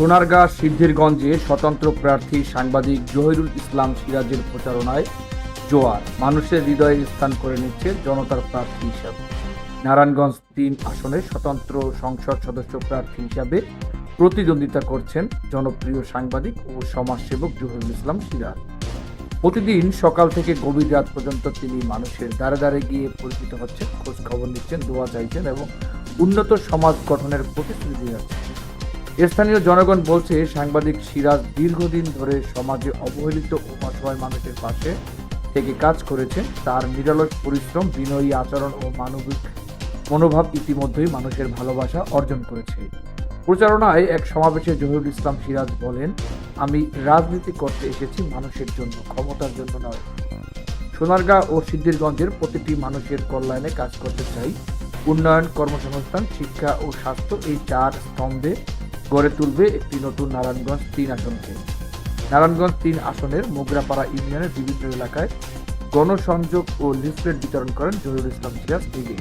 সোনারগাঁ সিদ্ধিরগঞ্জে স্বতন্ত্র প্রার্থী সাংবাদিক জহিরুল ইসলাম সিরাজের প্রচারণায় জোয়ার। মানুষের হৃদয়ে স্থান করে নিচ্ছে জনতার প্রার্থী হিসাবে। নারায়ণগঞ্জ তিন আসনে স্বতন্ত্র সংসদ সদস্য প্রার্থী হিসাবে প্রতিদ্বন্দ্বিতা করছেন জনপ্রিয় সাংবাদিক ও সমাজসেবক জহিরুল ইসলাম সিরাজ। প্রতিদিন সকাল থেকে গভীর রাত পর্যন্ত তিনি মানুষের দ্বারে দ্বারে গিয়ে পরিচিত হচ্ছেন, খোঁজ খবর নিচ্ছেন, দোয়া চাইছেন এবং উন্নত সমাজ গঠনের প্রতিশ্রুতি দিচ্ছেন। স্থানীয় জনগণ বলছে, সাংবাদিক সিরাজ দীর্ঘদিন ধরে সমাজে অবহেলিত ও অসহায় মানুষের পাশে থেকে কাজ করেছেন। তার নিরলস পরিশ্রম, বিনয়ী আচরণ ও মানবিক মনোভাব ইতিমধ্যেই মানুষের ভালোবাসা অর্জন করেছে। প্রচারণায় এক সমাবেশে জহিরুল ইসলাম সিরাজ বলেন, আমি রাজনীতি করতে এসেছি মানুষের জন্য, ক্ষমতার জন্য নয়। সোনারগাঁ ও সিদ্ধিরগঞ্জের প্রতিটি মানুষের কল্যাণে কাজ করতে চাই। উন্নয়ন, কর্মসংস্থান, শিক্ষা ও স্বাস্থ্য এই চার স্তম্ভে গড়ে তুলবে একটি নতুন নারায়ণগঞ্জ তিন আসনকে নারায়ণগঞ্জ তিন আসনের মোগরাপাড়া ইউনিয়নের বিভিন্ন এলাকায় গণসংযোগ ও লিফলেট বিতরণ করেন জহিরুল ইসলাম নিজেই